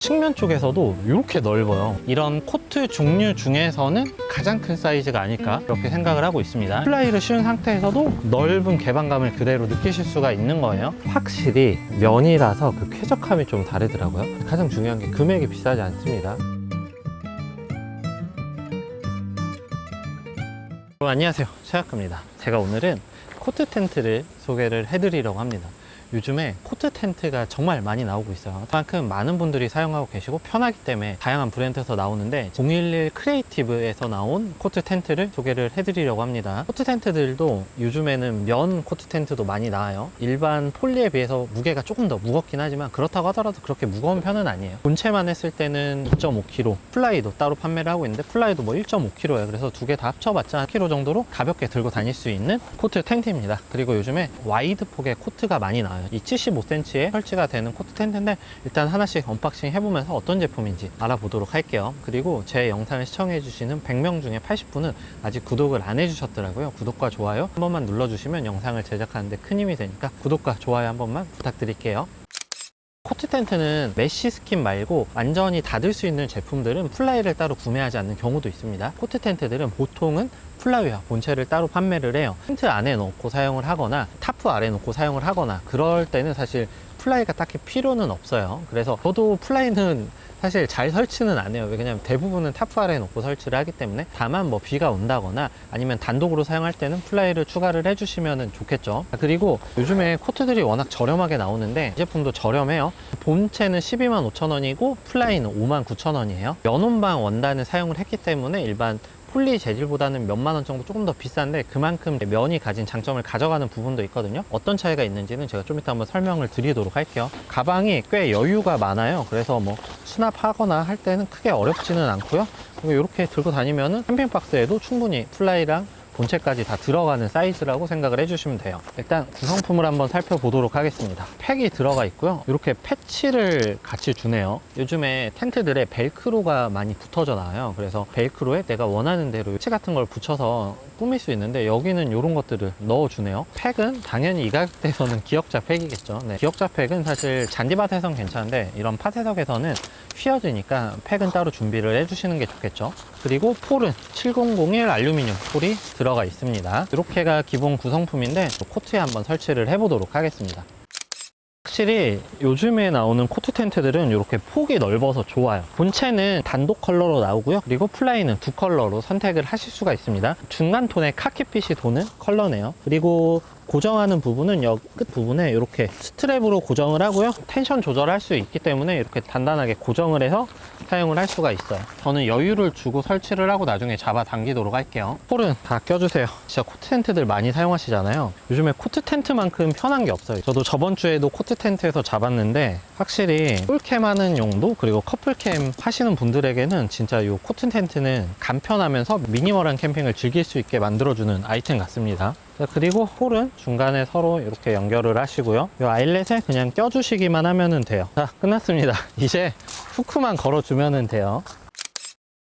측면 쪽에서도 이렇게 넓어요. 이런 코트 종류 중에서는 가장 큰 사이즈가 아닐까 이렇게 생각을 하고 있습니다. 플라이를 씌운 상태에서도 넓은 개방감을 그대로 느끼실 수가 있는 거예요. 확실히 면이라서 그 쾌적함이 좀 다르더라고요. 가장 중요한 게 금액이 비싸지 않습니다. 여러분 안녕하세요 최학입니다 제가 오늘은 코트 텐트를 소개를 해드리려고 합니다 요즘에 코트 텐트가 정말 많이 나오고 있어요. 그만큼 많은 분들이 사용하고 계시고 편하기 때문에 다양한 브랜드에서 나오는데 011 크리에이티브에서 나온 코트 텐트를 소개를 해드리려고 합니다. 코트 텐트들도 요즘에는 면 코트 텐트도 많이 나와요. 일반 폴리에 비해서 무게가 조금 더 무겁긴 하지만 그렇다고 하더라도 그렇게 무거운 편은 아니에요. 본체만 했을 때는 2.5kg 플라이도 따로 판매를 하고 있는데 플라이도 뭐 1.5kg예요. 그래서 두 개 다 합쳐봤자 1kg 정도로 가볍게 들고 다닐 수 있는 코트 텐트입니다. 그리고 요즘에 와이드 폭의 코트가 많이 나와요 이 75cm에 설치가 되는 코트 텐트인데 일단 하나씩 언박싱 해보면서 어떤 제품인지 알아보도록 할게요. 그리고 제 영상을 시청해주시는 100명 중에 80분은 아직 구독을 안 해주셨더라고요. 구독과 좋아요 한 번만 눌러주시면 영상을 제작하는데 큰 힘이 되니까 구독과 좋아요 한 번만 부탁드릴게요 코트 텐트는 메쉬 스킨 말고 완전히 닫을 수 있는 제품들은 플라이를 따로 구매하지 않는 경우도 있습니다. 코트 텐트들은 보통은 플라이와 본체를 따로 판매를 해요. 텐트 안에 넣고 사용을 하거나 타프 아래 놓고 사용을 하거나 그럴 때는 사실 플라이가 딱히 필요는 없어요. 그래서 저도 플라이는 사실 잘 설치는 안 해요. 왜냐면 대부분은 타프 아래에 놓고 설치를 하기 때문에 다만 뭐 비가 온다거나 아니면 단독으로 사용할 때는 플라이를 추가를 해주시면 좋겠죠. 아, 그리고 요즘에 코트들이 워낙 저렴하게 나오는데 이 제품도 저렴해요. 본체는 12만 5천 원이고 플라이는 5만 9천 원이에요. 연온방 원단을 사용을 했기 때문에 일반 폴리 재질보다는 몇만 원 정도 조금 더 비싼데 그만큼 면이 가진 장점을 가져가는 부분도 있거든요. 어떤 차이가 있는지는 제가 좀 이따 한번 설명을 드리도록 할게요. 가방이 꽤 여유가 많아요. 그래서 뭐 수납하거나 할 때는 크게 어렵지는 않고요. 이렇게 들고 다니면은 캠핑 박스에도 충분히 플라이랑 본체까지 다 들어가는 사이즈라고 생각을 해주시면 돼요. 일단 구성품을 한번 살펴보도록 하겠습니다. 팩이 들어가 있고요. 이렇게 패치를 같이 주네요. 요즘에 텐트들에 벨크로가 많이 붙어져 나와요. 그래서 벨크로에 내가 원하는 대로 패치 같은 걸 붙여서 꾸밀 수 있는데 여기는 이런 것들을 넣어주네요. 팩은 당연히 이 가격대에서는 기역자 팩이겠죠. 네. 기역자 팩은 사실 잔디밭에선 괜찮은데 이런 팥해석에서는 휘어지니까 팩은 따로 준비를 해주시는 게 좋겠죠. 그리고 폴은 7001 알루미늄 폴이 들어가 있습니다. 이렇게가 기본 구성품인데 코트에 한번 설치를 해보도록 하겠습니다. 확실히 요즘에 나오는 코트 텐트들은 이렇게 폭이 넓어서 좋아요. 본체는 단독 컬러로 나오고요. 그리고 플라이는 두 컬러로 선택을 하실 수가 있습니다. 중간 톤의 카키빛이 도는 컬러네요. 그리고 고정하는 부분은 여기 끝 부분에 이렇게 스트랩으로 고정을 하고요. 텐션 조절할 수 있기 때문에 이렇게 단단하게 고정을 해서 사용을 할 수가 있어요. 저는 여유를 주고 설치를 하고 나중에 잡아 당기도록 할게요. 폴은 다 껴주세요. 진짜 코트 텐트들 많이 사용하시잖아요. 요즘에 코트 텐트만큼 편한 게 없어요. 저도 저번 주에도 코트 텐트에서 잡았는데 확실히 풀캠 하는 용도 그리고 커플캠 하시는 분들에게는 진짜 이 코트 텐트는 간편하면서 미니멀한 캠핑을 즐길 수 있게 만들어주는 아이템 같습니다. 자, 그리고 홀은 중간에 서로 이렇게 연결을 하시고요. 이 아일렛에 그냥 껴주시기만 하면 돼요. 자, 끝났습니다. 이제 후크만 걸어주면 돼요.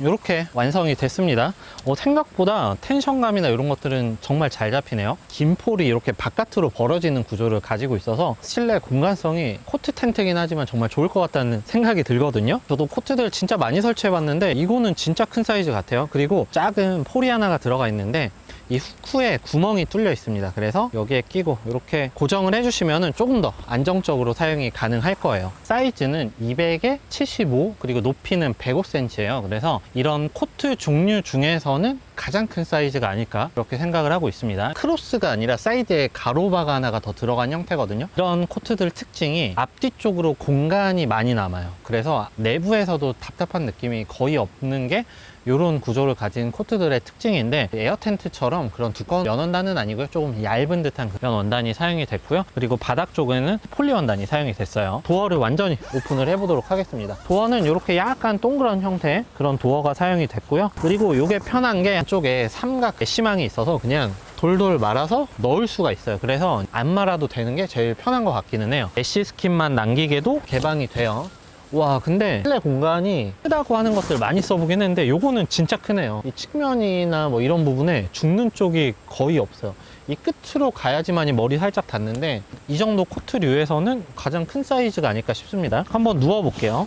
이렇게 완성이 됐습니다. 어, 생각보다 텐션감이나 이런 것들은 정말 잘 잡히네요. 긴 폴이 이렇게 바깥으로 벌어지는 구조를 가지고 있어서 실내 공간성이 코트 텐트긴 하지만 정말 좋을 것 같다는 생각이 들거든요. 저도 코트들 진짜 많이 설치해 봤는데 이거는 진짜 큰 사이즈 같아요. 그리고 작은 폴이 하나가 들어가 있는데 이 후크에 구멍이 뚫려 있습니다. 그래서 여기에 끼고 이렇게 고정을 해주시면 조금 더 안정적으로 사용이 가능할 거예요. 사이즈는 200에 75 그리고 높이는 105cm예요. 그래서 이런 코트 종류 중에서는 가장 큰 사이즈가 아닐까 그렇게 생각을 하고 있습니다. 크로스가 아니라 사이드에 가로바가 하나가 더 들어간 형태거든요. 이런 코트들 특징이 앞뒤 쪽으로 공간이 많이 남아요. 그래서 내부에서도 답답한 느낌이 거의 없는 게 이런 구조를 가진 코트들의 특징인데 에어 텐트처럼 그런 두꺼운 면 원단은 아니고요. 조금 얇은 듯한 그런 원단이 사용이 됐고요. 그리고 바닥 쪽에는 폴리 원단이 사용이 됐어요. 도어를 완전히 오픈을 해보도록 하겠습니다. 도어는 이렇게 약간 동그란 형태의 그런 도어가 사용이 됐고요. 그리고 이게 편한 게 안쪽에 삼각 메시망이 있어서 그냥 돌돌 말아서 넣을 수가 있어요. 그래서 안 말아도 되는 게 제일 편한 것 같기는 해요. 메쉬 스킨만 남기게도 개방이 돼요 와 근데 실내 공간이 크다고 하는 것들 많이 써보긴 했는데 요거는 진짜 크네요. 이 측면이나 뭐 이런 부분에 죽는 쪽이 거의 없어요. 이 끝으로 가야지만 이 머리 살짝 닿는데 이 정도 코트류에서는 가장 큰 사이즈가 아닐까 싶습니다. 한번 누워 볼게요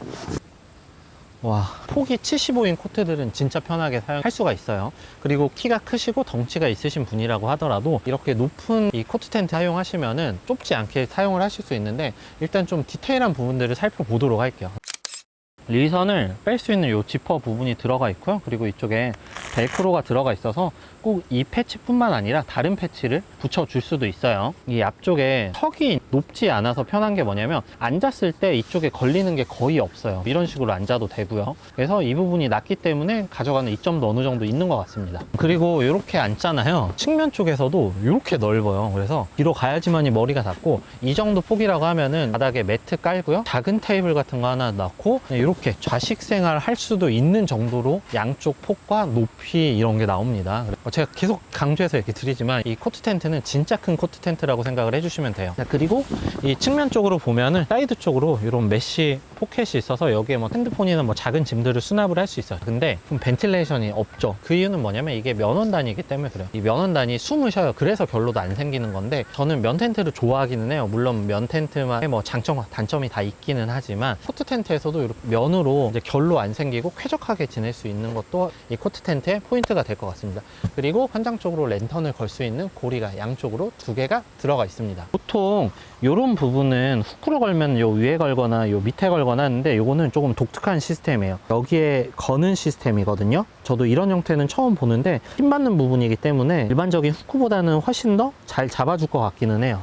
와, 폭이 75인 코트들은 진짜 편하게 사용할 수가 있어요. 그리고 키가 크시고 덩치가 있으신 분이라고 하더라도 이렇게 높은 이 코트 텐트 사용하시면은 좁지 않게 사용을 하실 수 있는데 일단 좀 디테일한 부분들을 살펴보도록 할게요. 리선을 뺄 수 있는 이 지퍼 부분이 들어가 있고요. 그리고 이쪽에 벨크로가 들어가 있어서 꼭 이 패치뿐만 아니라 다른 패치를 붙여줄 수도 있어요. 이 앞쪽에 턱이 높지 않아서 편한 게 뭐냐면 앉았을 때 이쪽에 걸리는 게 거의 없어요. 이런 식으로 앉아도 되고요. 그래서 이 부분이 낮기 때문에 가져가는 이점도 어느 정도 있는 것 같습니다. 그리고 이렇게 앉잖아요. 측면 쪽에서도 이렇게 넓어요. 그래서 뒤로 가야지만이 머리가 닿고 이 정도 폭이라고 하면은 바닥에 매트 깔고요. 작은 테이블 같은 거 하나 넣고 이렇게 좌식 생활 할 수도 있는 정도로 양쪽 폭과 높이 이런 게 나옵니다. 제가 계속 강조해서 이렇게 드리지만 이 코트 텐트는 진짜 큰 코트 텐트라고 생각을 해주시면 돼요. 자, 그리고 이 측면 쪽으로 보면은 사이드 쪽으로 이런 메쉬 포켓이 있어서 여기에 뭐 핸드폰이나 뭐 작은 짐들을 수납을 할 수 있어요. 근데 좀 벤틸레이션이 없죠. 그 이유는 뭐냐면 이게 면원단이기 때문에 그래요. 이 면원단이 숨을 쉬어요. 그래서 결로도 안 생기는 건데 저는 면 텐트를 좋아하기는 해요. 물론 면 텐트만의 뭐 장점과 단점이 다 있기는 하지만 코트 텐트에서도 이렇게 면으로 이제 결로 안 생기고 쾌적하게 지낼 수 있는 것도 이 코트 텐트의 포인트가 될 것 같습니다. 그리고 환장적으로 랜턴을 걸 수 있는 고리가 양쪽으로 두 개가 들어가 있습니다. 보통 이런 부분은 후크로 걸면 요 위에 걸거나 요 밑에 걸거나 하는데 요거는 조금 독특한 시스템이에요. 여기에 거는 시스템이거든요. 저도 이런 형태는 처음 보는데 힘 받는 부분이기 때문에 일반적인 후크보다는 훨씬 더 잘 잡아줄 것 같기는 해요.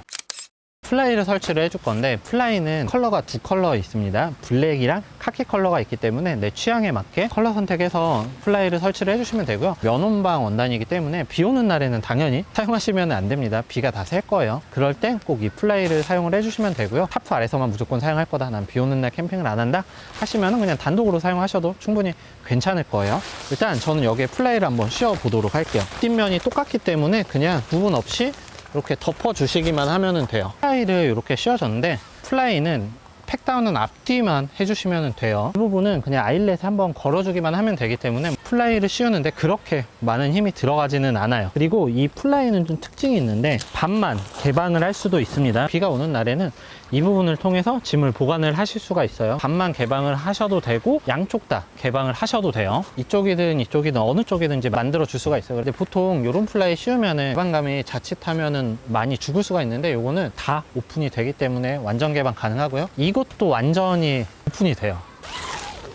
플라이를 설치를 해줄 건데 플라이는 컬러가 두 컬러 있습니다. 블랙이랑 카키 컬러가 있기 때문에 내 취향에 맞게 컬러 선택해서 플라이를 설치를 해주시면 되고요. 면온방 원단이기 때문에 비 오는 날에는 당연히 사용하시면 안 됩니다. 비가 다 셀 거예요. 그럴 땐 꼭 이 플라이를 사용을 해주시면 되고요. 타프 아래서만 무조건 사용할 거다. 난 비 오는 날 캠핑을 안 한다 하시면 그냥 단독으로 사용하셔도 충분히 괜찮을 거예요. 일단 저는 여기에 플라이를 한번 씌워 보도록 할게요. 뒷면이 똑같기 때문에 그냥 부분 없이 이렇게 덮어 주시기만 하면 돼요. 플라이를 이렇게 씌워줬는데 플라이는 팩다운은 앞뒤만 해주시면 돼요. 이 부분은 그냥 아일렛에 한번 걸어주기만 하면 되기 때문에 플라이를 씌우는데 그렇게 많은 힘이 들어가지는 않아요. 그리고 이 플라이는 좀 특징이 있는데 반만 개방을 할 수도 있습니다. 비가 오는 날에는 이 부분을 통해서 짐을 보관을 하실 수가 있어요. 반만 개방을 하셔도 되고 양쪽 다 개방을 하셔도 돼요. 이쪽이든 이쪽이든 어느 쪽이든지 만들어 줄 수가 있어요. 근데 보통 이런 플라이 씌우면은 개방감이 자칫하면은 많이 죽을 수가 있는데 요거는 다 오픈이 되기 때문에 완전 개방 가능하고요. 이것도 완전히 오픈이 돼요.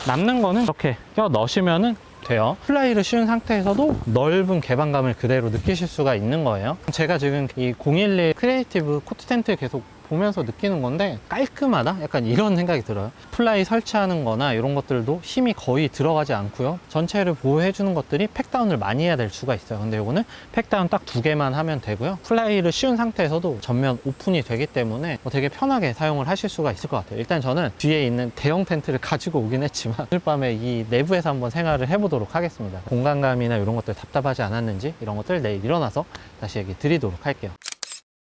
남는 거는 이렇게 껴 넣으시면은 돼요. 플라이를 씌운 상태에서도 넓은 개방감을 그대로 느끼실 수가 있는 거예요. 제가 지금 이 011 크리에이티브 코트 텐트 계속 보면서 느끼는 건데 깔끔하다? 약간 이런 생각이 들어요. 플라이 설치하는 거나 이런 것들도 힘이 거의 들어가지 않고요. 전체를 보호해 주는 것들이 팩다운을 많이 해야 될 수가 있어요. 근데 이거는 팩다운 딱 두 개만 하면 되고요. 플라이를 씌운 상태에서도 전면 오픈이 되기 때문에 뭐 되게 편하게 사용을 하실 수가 있을 것 같아요. 일단 저는 뒤에 있는 대형 텐트를 가지고 오긴 했지만 오늘 밤에 이 내부에서 한번 생활을 해보도록 하겠습니다. 공간감이나 이런 것들 답답하지 않았는지 이런 것들 내일 일어나서 다시 얘기 드리도록 할게요.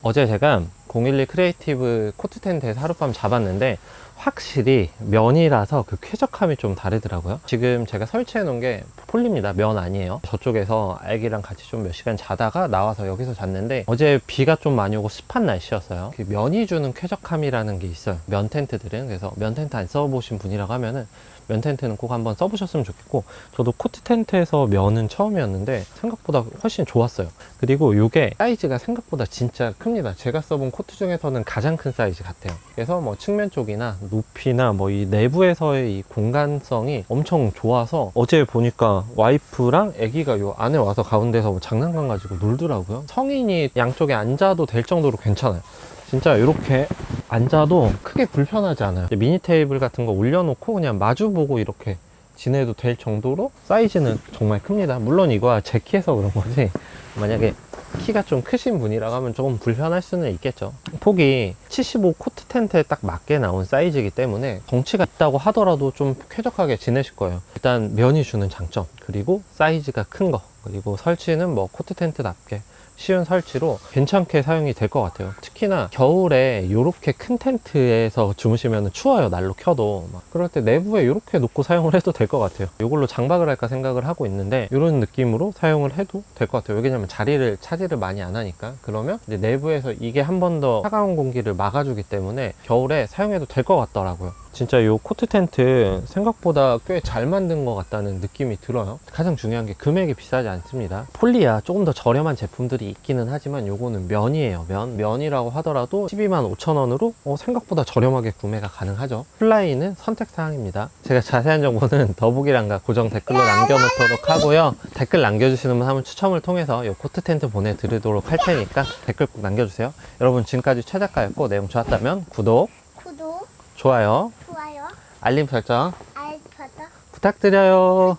어제 제가 012 크리에이티브 코트 텐트에서 하룻밤 잡았는데 확실히 면이라서 그 쾌적함이 좀 다르더라고요. 지금 제가 설치해 놓은 게 폴리입니다. 면 아니에요. 저쪽에서 아기랑 같이 좀 몇 시간 자다가 나와서 여기서 잤는데 어제 비가 좀 많이 오고 습한 날씨였어요. 그 면이 주는 쾌적함이라는 게 있어요. 면 텐트들은. 그래서 면 텐트 안 써보신 분이라고 하면은 면 텐트는 꼭 한번 써보셨으면 좋겠고 저도 코트 텐트에서 면은 처음이었는데 생각보다 훨씬 좋았어요 그리고 이게 사이즈가 생각보다 진짜 큽니다 제가 써본 코트 중에서는 가장 큰 사이즈 같아요 그래서 뭐 측면 쪽이나 높이나 뭐 이 내부에서의 이 공간성이 엄청 좋아서 어제 보니까 와이프랑 아기가 요 안에 와서 가운데서 뭐 장난감 가지고 놀더라고요 성인이 양쪽에 앉아도 될 정도로 괜찮아요 진짜 이렇게 앉아도 크게 불편하지 않아요. 미니 테이블 같은 거 올려놓고 그냥 마주 보고 이렇게 지내도 될 정도로 사이즈는 정말 큽니다. 물론 이거야 제 키에서 그런 거지. 만약에 키가 좀 크신 분이라고 하면 조금 불편할 수는 있겠죠. 폭이 75 코트 텐트에 딱 맞게 나온 사이즈이기 때문에 덩치가 있다고 하더라도 좀 쾌적하게 지내실 거예요. 일단 면이 주는 장점, 그리고 사이즈가 큰 거, 그리고 설치는 뭐 코트 텐트답게 쉬운 설치로 괜찮게 사용이 될 것 같아요. 특히나 겨울에 이렇게 큰 텐트에서 주무시면 추워요. 날로 켜도. 막 그럴 때 내부에 이렇게 놓고 사용을 해도 될 것 같아요. 이걸로 장박을 할까 생각을 하고 있는데 이런 느낌으로 사용을 해도 될 것 같아요. 왜냐면 자리를 차지를 많이 안 하니까. 그러면 내부에서 이게 한 번 더 차가운 공기를 막아주기 때문에 겨울에 사용해도 될 것 같더라고요. 진짜 이 코트 텐트 생각보다 꽤 잘 만든 것 같다는 느낌이 들어요. 가장 중요한 게 금액이 비싸지 않습니다. 폴리야 조금 더 저렴한 제품들이 있기는 하지만 요거는 면이에요. 면. 면이라고 하더라도 12만 5천 원으로 어, 생각보다 저렴하게 구매가 가능하죠. 플라이는 선택 사항입니다. 제가 자세한 정보는 더보기란과 고정 댓글로 남겨놓도록 하고요. 댓글 남겨주시는 분 한 분 추첨을 통해서 이 코트 텐트 보내드리도록 할 테니까 댓글 꼭 남겨주세요. 여러분 지금까지 최작가였고 내용 좋았다면 구독, 구독, 좋아요, 좋아요, 알림 설정 알파다 부탁드려요.